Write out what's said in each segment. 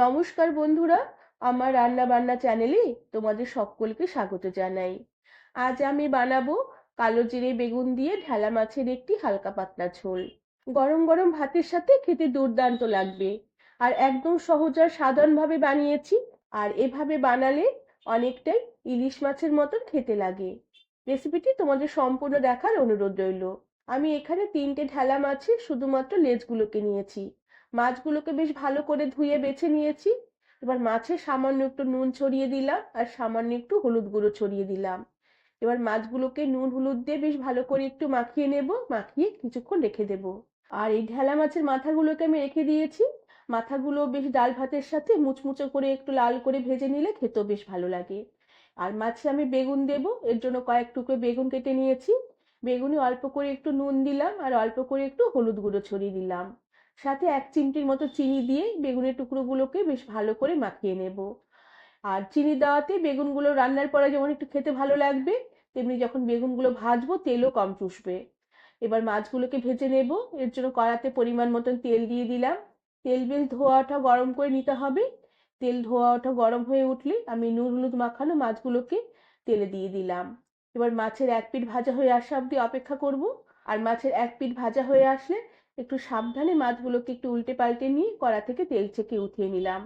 নমস্কার বন্ধুরা, আমার রান্না বান্না চ্যানেলে তোমাদের সকলকে স্বাগত জানাই। আজ আমি বানাবো কালো জিরে বেগুন দিয়ে ঢেলা মাছের একটি হালকা পাতলা ঝোল। গরম গরম ভাতের সাথে খেতে দুর্দান্ত লাগবে। আর একদম সহজ আর সাধারণভাবে বানিয়েছি, আর এভাবে বানালে অনেকটাই ইলিশ মাছের মতন খেতে লাগে। রেসিপিটি তোমাদের সম্পূর্ণ দেখার অনুরোধ রইল। আমি এখানে তিনটে ঢেলা মাছের শুধুমাত্র লেজগুলোকে নিয়েছি। মাছগুলোকে বেশ ভালো করে ধুয়ে বেছে নিয়েছি। এবার মাছে সামান্য একটু নুন ছড়িয়ে দিলাম আর সামান্য একটু হলুদ গুঁড়ো ছড়িয়ে দিলাম। এবার মাছগুলোকে নুন হলুদ দিয়ে বেশ ভালো করে একটু মাখিয়ে নেব, মাখিয়ে কিছুক্ষণ রেখে দেব। আর এই ঢেলা মাছের মাথাগুলোকে আমি রেখে দিয়েছি। মাথাগুলো বেশ ডাল ভাতের সাথে মুচমুচো করে একটু লাল করে ভেজে নিলে খেতেও বেশ ভালো লাগে। আর মাছে আমি বেগুন দেব, এর জন্য কয়েক টুকরো বেগুন কেটে নিয়েছি। বেগুনে অল্প করে একটু নুন দিলাম আর অল্প করে একটু হলুদ গুঁড়ো ছড়িয়ে দিলাম। সাথে এক চিমটির মতো চিনি দিয়ে বেগুনের টুকরোগুলোকে বেশ ভালো করে মাখিয়ে নেব। আর চিনি দেওয়াতে বেগুনগুলো রান্নার পরে যেমন একটু খেতে ভালো লাগবে, তেমনি যখন বেগুনগুলো ভাজবো তেলও কম চুষবে। এবার মাছগুলোকে ভেজে নেব। এর জন্য কড়াতে পরিমাণ মতন তেল দিয়ে দিলাম। তেল বেশ ধোয়া ওঠা গরম করে নিতে হবে। তেল ধোয়া ওঠা গরম হয়ে উঠলে আমি নুন হলুদ মাখানো মাছগুলোকে তেলে দিয়ে দিলাম। এবার মাছের এক পিঠ ভাজা হয়ে আসা অবধি অপেক্ষা করব। আর মাছের এক পিঠ ভাজা হয়ে আসলে একটু সাবধানে মাছগুলোকে একটু উল্টে পাল্টে নিয়ে কড়া থেকে তেল ছেঁকে উঠিয়ে নিলাম।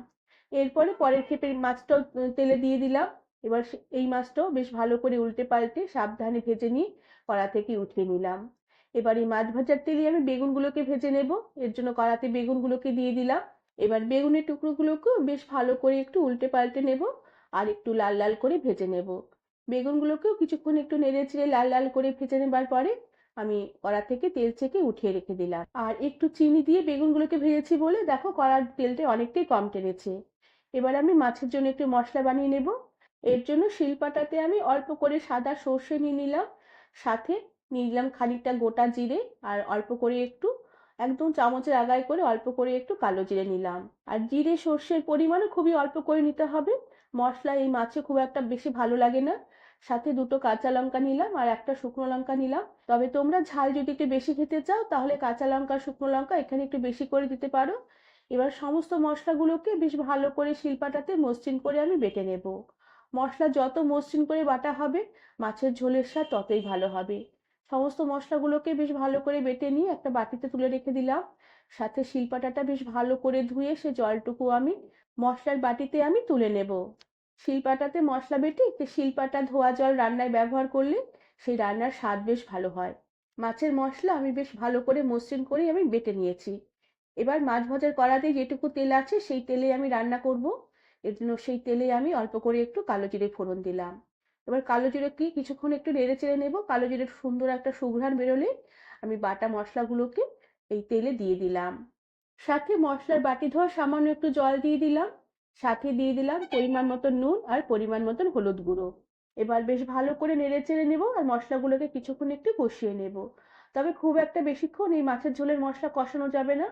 এরপরে পরের ক্ষেপে মাছটাও তেলে দিয়ে দিলাম। এবার এই মাছটাও বেশ ভালো করে উল্টে পাল্টে সাবধানে ভেজে নিয়ে কড়া থেকে উঠিয়ে নিলাম। এবার এই মাছ ভাজার তেলে আমি বেগুনগুলোকে ভেজে নেব। এর জন্য কড়াতে বেগুনগুলোকে দিয়ে দিলাম। এবার বেগুনের টুকরোগুলোকেও বেশ ভালো করে একটু উল্টে পাল্টে নেব আর একটু লাল লাল করে ভেজে নেব। বেগুনগুলোকেও কিছুক্ষণ একটু নেড়ে চেড়ে লাল লাল করে ভেজে নেবার পরে আমি কড়া থেকে তেল ছেঁকে উঠিয়ে রেখে দিলাম। আর একটু চিনি দিয়ে বেগুনগুলোকে ভেজেছি বলে দেখো কড়ার তেলটা অনেকটাই কম টেনেছে এবার আমি মাছের জন্য একটু মশলা বানিয়ে নেব। এর জন্য শিলপাটাতে আমি অল্প করে সাদা সর্ষে নিয়ে নিলাম। সাথে নিয়ে নিলাম খানিকটা গোটা জিরে আর অল্প করে একটু, একদম চামচের আগায় করে অল্প করে একটু কালো জিরে নিলাম। আর জিরে সর্ষের পরিমাণও খুবই অল্প করে নিতে হবে। মশলা এই মাছে খুব একটা বেশি ভালো লাগে না। সাথে দুটো কাঁচা লঙ্কা নিলাম আর একটা শুকনো লঙ্কা নিলাম। তবে তোমরা ঝাল যদি একটু বেশি খেতে চাও, তাহলে কাঁচা লঙ্কা শুকনো লঙ্কা এখানে একটু বেশি করে দিতে পারো। এবার সমস্ত মশলাগুলোকে বেশ ভালো করে শিলপাটাতে মসৃণ করে আমি বেটে নেব। মশলা যত মসৃণ করে বাটা হবে, মাছের ঝোলের স্বাদ ততই ভালো হবে। সমস্ত মশলাগুলোকে বেশ ভালো করে বেটে নিয়ে একটা বাটিতে তুলে রেখে দিলাম। সাথে শিলপাটাটা বেশ ভালো করে ধুয়ে সে জলটুকু আমি মশলার বাটিতে আমি তুলে নেব। শিলপাটাতে মশলা বেটে একটু শিলপাটা ধোয়া জল রান্নায় ব্যবহার করলে সেই রান্নার স্বাদ বেশ ভালো হয়। মাছের মশলা আমি বেশ ভালো করে মসৃণ করে আমি বেটে নিয়েছি। এবার মাছ ভাজার কড়াতে যেটুকু তেল আছে সেই তেলে আমি রান্না করব। এর জন্য সেই তেলে আমি অল্প করে একটু কালো জিরে ফোড়ন দিলাম। এবার কালো জিরেকে কিছুক্ষণ একটু নেড়ে চেড়ে নেব। কালো জিরের সুন্দর একটা সুঘ্রাণ বেরোলে আমি বাটা মশলাগুলোকে এই তেলে দিয়ে দিলাম। সাথে মশলার বাটি ধোয়া সামান্য একটু জল দিয়ে দিলাম। সাথে দিয়ে দিলাম পরিমাণ মতো নুন আর পরিমাণ মতন হলুদ গুঁড়ো। এবার বেশ ভালো করে নেড়ে চেড়ে নেব আর মশলাগুলোকে কিছুক্ষণ একটু কষিয়ে নেব। তবে খুব একটা বেশিক্ষণ এই মাছের ঝোলের মশলা কষানো যাবে না।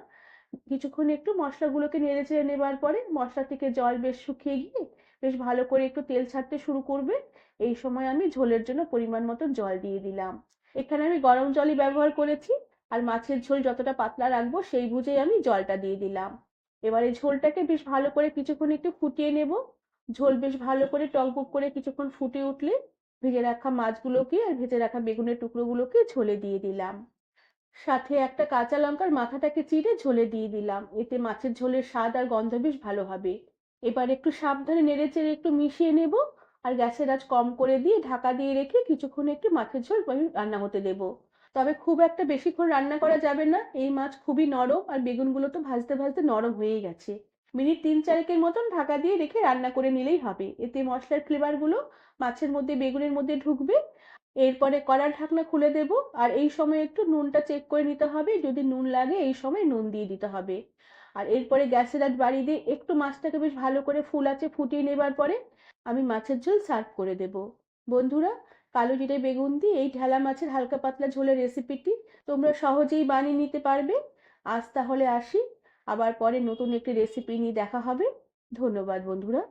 কিছুক্ষণ একটু মশলাগুলোকে নেড়ে চেড়ে নেবার পরে মশলা থেকে জল বেশ শুকিয়ে গিয়ে বেশ ভালো করে একটু তেল ছাড়তে শুরু করবে। এই সময় আমি ঝোলের জন্য পরিমাণ মতো জল দিয়ে দিলাম। এখানে আমি গরম জলই ব্যবহার করেছি। আর মাছের ঝোল যতটা পাতলা রাখব সেই বুঝেই আমি জলটা দিয়ে দিলাম। এবারে ঝোলটাকে বেশ ভালো করে কিছুক্ষণ একটু ফুটিয়ে নেব। ঝোল বেশ ভালো করে টকবক করে কিছুক্ষণ ফুটে উঠলে ভেজে রাখা মাছগুলোকে আর ভেজে রাখা বেগুনের টুকরোগুলোকে ঝোলে দিয়ে দিলাম। সাথে একটা কাঁচা লঙ্কার মাথাটাকে চিড়ে ঝোলে দিয়ে দিলাম। এতে মাছের ঝোলের স্বাদ আর গন্ধ বেশ ভালো হবে। এবার একটু সাবধানে নেড়ে চেড়ে একটু মিশিয়ে নেব আর গ্যাসের আঁচ কম করে দিয়ে ঢাকা দিয়ে রেখে কিছুক্ষণ একটু মাছের ঝোল আমি রান্না হতে দেব। তবে খুব একটা বেশিক্ষণ রান্না করা যাবে না। এই মাছ খুবই নরম আর বেগুনগুলো তো ভাজতে ভাজতে নরম হয়েই গেছে। মিনিট তিন চারেকের মতন ঢাকা দিয়ে রেখে রান্না করে নিলেই হবে। এতে মশলার ফ্লেভারগুলো মাছের মধ্যে, বেগুনের মধ্যে ঢুকবে। এরপরে কড়ার ঢাকনা খুলে দেব। আর এই সময় একটু নুনটা চেক করে নিতে হবে। যদি নুন লাগে, এই সময় নুন দিয়ে দিতে হবে। আর এরপরে গ্যাসের আজ বাড়িয়ে দিয়ে একটু মাছটাকে বেশ ভালো করে ফুল আছে ফুটিয়ে নেবার পরে আমি মাছের ঝোল সার্ভ করে দেব। বন্ধুরা কালো জিরে বেগুন দিয়ে এই ঢেলা মাছের হালকা পাতলা ঝোলের রেসিপিটি তোমরা সহজেই বানিয়ে নিতে পারবে। আজ তাহলে আসি। আবার পরে নতুন একটি রেসিপি নিয়ে দেখা হবে। ধন্যবাদ বন্ধুরা।